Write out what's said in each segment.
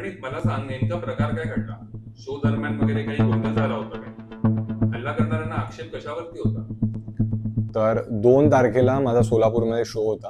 प्रणित मला सांग नेमका प्रकार काय घडला? शो दरम्यान वगैरे काही गोंधळ झाला होता काय हल्ला करणाऱ्यांना आक्षेप कशावरती होता? तर दोन तारखेला माझा सोलापूरमध्ये शो होता.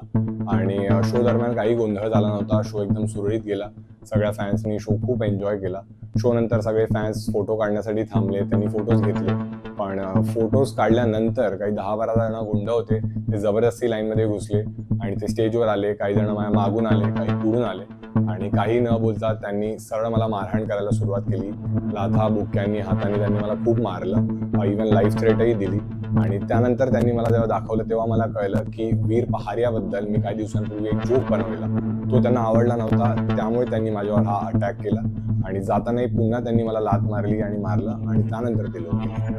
आणि शो दरम्यान काही गोंधळ झाला नव्हता. शो एकदम सुरळीत गेला. सगळ्या फॅन्सनी शो खूप एन्जॉय केला. शो नंतर सगळे फॅन्स फोटो काढण्यासाठी थांबले. त्यांनी फोटोज घेतले. पण फोटोज काढल्यानंतर काही दहा बारा जण गुंड होते. ते जबरदस्ती लाईनमध्ये घुसले. आणि ते स्टेजवर आले. काही जण माझ्या मागून आले. काही पुढून आले. आणि काही न बोलता त्यांनी सरळ मला मारहाण करायला सुरुवात केली. लाथा बुक्यांनी हाताने त्यांनी मला खूप मारलं. इवन लाईफ थ्रेटही दिली. आणि त्यानंतर त्यांनी मला जेव्हा दाखवलं तेव्हा मला कळलं की वीर पहारियाबद्दल मी काही दिवसांपूर्वी एक जोक बनवलेला. तो त्यांना आवडला नव्हता. त्यामुळे त्यांनी माझ्यावर हा अटॅक केला. आणि जातानाही पुन्हा त्यांनी मला लात मारली आणि मारलं आणि त्यानंतर ते लोक हा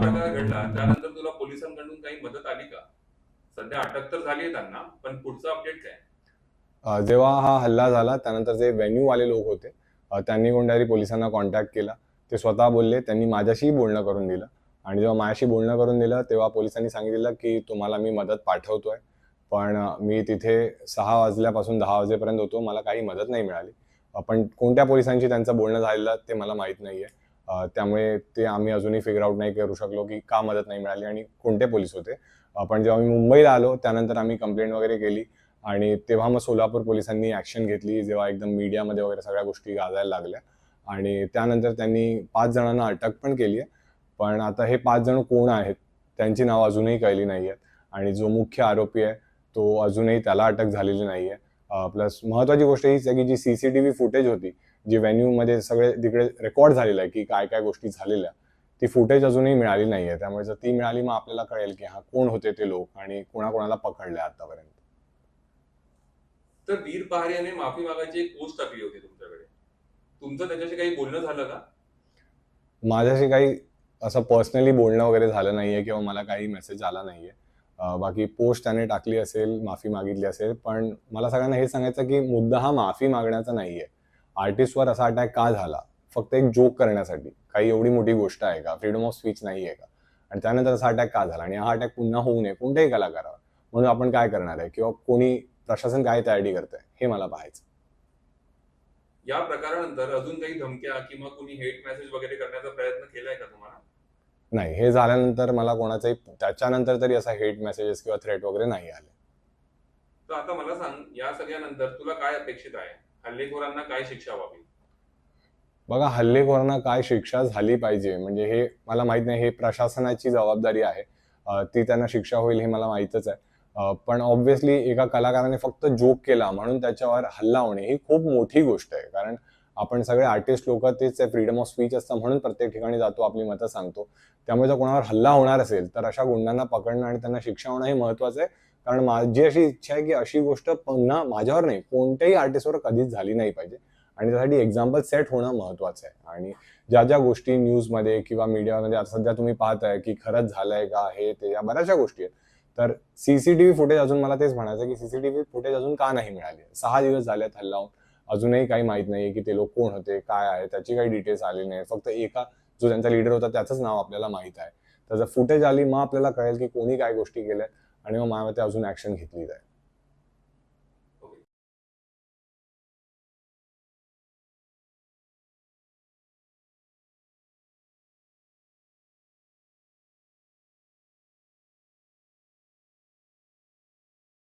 प्रकार घडला. त्यानंतर तुला पोलिसांकडून काही मदत आली का? सध्या अटक तर झाली आहे त्यांना पण पुढचं अपडेट काय? जेव्हा हा हल्ला झाला त्यानंतर जे व्हेन्यूवाले लोक होते त्यांनी कोणत्यातरी पोलिसांना कॉन्टॅक्ट केला. ते स्वतः बोलले त्यांनी माझ्याशी बोलणं करून दिलं. आणि जेव्हा माझ्याशी बोलणं करून दिलं तेव्हा पोलिसांनी सांगितलं की तुम्हाला मी मदत पाठवतोय. पण मी तिथे सहा वाजल्यापासून दहा वाजेपर्यंत होतो मला काही मदत नाही मिळाली. पण कोणत्या पोलिसांशी त्यांचं बोलणं झालेलं ते मला माहीत नाही आहे त्यामुळे ते आम्ही अजूनही फिगर आउट नाही करू शकलो की का मदत नाही मिळाली आणि कोणते पोलीस होते. पण जेव्हा मी मुंबईला आलो त्यानंतर आम्ही कंप्लेंट वगैरे केली. आणि तेव्हा मग सोलापूर पोलिसांनी ॲक्शन घेतली जेव्हा एकदम मीडियामध्ये वगैरे सगळ्या गोष्टी गाजायला लागल्या. आणि त्यानंतर त्यांनी पाच जणांना अटक पण केली आहे. पण आता हे पाच जण कोण आहेत त्यांची नावं अजूनही कळली नाही आहेत आणि जो मुख्य आरोपी आहे तो अजूनही त्याला अटक झालेली नाही आहे प्लस महत्त्वाची गोष्ट हीच आहे की जी C C T V footage होती जी व्हेन्यूमध्ये सगळे तिकडे रेकॉर्ड झालेलं आहे की काय काय गोष्टी झालेल्या ती फुटेज अजूनही मिळाली नाही आहे त्यामुळे जर ती मिळाली मग आपल्याला कळेल की हा कोण होते ते लोक आणि कोणाकोणाला पकडले आतापर्यंत. तर वीर पहारियाने माफी मागायची एक पोस्ट टाकली होती तुमच्याकडे. तुमचं त्याच्याशी काही बोलणं झालं का? माझ्याशी काही असं पर्सनली बोलणं वगैरे झालं नाहीये किंवा मला काही मेसेज आला नाहीये. बाकी पोस्ट त्याने टाकली असेल माफी मागितली असेल पण मला सगळ्यांना हे सांगायचं की मुद्दा हा माफी मागण्याचा नाहीये. आर्टिस्टवर असा अटॅक का झाला? फक्त एक जोक करण्यासाठी. काही एवढी मोठी गोष्ट आहे का? फ्रीडम ऑफ स्पीच नाही आहे का? आणि त्यानंतर असा अटॅक का झाला? आणि हा अटॅक पुन्हा होऊ नये. कोणत्याही कलाकारावर. म्हणून आपण काय करणार आहे? किंवा कोणी प्रशासन काय तयारी करतंय हे मला पाहायचं. या प्रकारानंतर अजून काही धमक्या किंवा कोणी हेट मेसेज वगैरे करण्याचा प्रयत्न केलाय का तुम्हाला? नाही हे झाल्यानंतर मला कोणाचाही त्याच्यानंतर तरी असा हेट मेसेजेस किंवा थ्रेट वगैरे नाही आले. तर आता मला सांग या सगळ्यानंतर तुला काय अपेक्षित आहे? हल्लेखोरांना काय शिक्षा व्हावी? बघा हल्लेखोरांना काय शिक्षा झाली पाहिजे म्हणजे हे मला माहीत नाही हे प्रशासनाची जबाबदारी आहे. ती त्यांना शिक्षा होईल हे मला माहीतच आहे. पण ऑब्व्हियसली एका कलाकाराने फक्त जोक केला म्हणून त्याच्यावर हल्ला होणे ही खूप मोठी गोष्ट आहे. कारण आपण सगळे आर्टिस्ट लोक तेच फ्रीडम ऑफ स्पीच असतं म्हणून प्रत्येक ठिकाणी जातो आपली मतं सांगतो. त्यामुळे जर कोणावर हल्ला होणार असेल तर अशा गुंडांना पकडणं आणि त्यांना शिक्षा होणं हे महत्वाचं आहे. कारण माझी अशी इच्छा आहे की अशी गोष्ट पुन्हा माझ्यावर नाही कोणत्याही आर्टिस्टवर कधीच झाली नाही पाहिजे. आणि त्यासाठी एक्झाम्पल सेट होणं महत्वाचं आहे. आणि ज्या ज्या गोष्टी न्यूजमध्ये किंवा मीडियामध्ये सध्या तुम्ही पाहताय की खरंच झालंय का हे ते या बऱ्याचशा गोष्टी आहेत. तर सीसीटीव्ही फुटेज अजून मला तेच म्हणायचं की सीसीटीव्ही फुटेज अजून का नाही मिळाली? सहा दिवस झाले हल्ला अजूनही काही माहीत नाहीये की ते लोक कोण होते काय आहे त्याची काही डिटेल्स आली नाही फक्त एका जो त्यांचा लीडर होता त्याचंच नाव आपल्याला माहीत आहे. तर जर फुटेज आली मग आपल्याला कळेल की कोणी काय गोष्टी केल्या आणि मग माझ्या अजून ऍक्शन घेतली जाईल.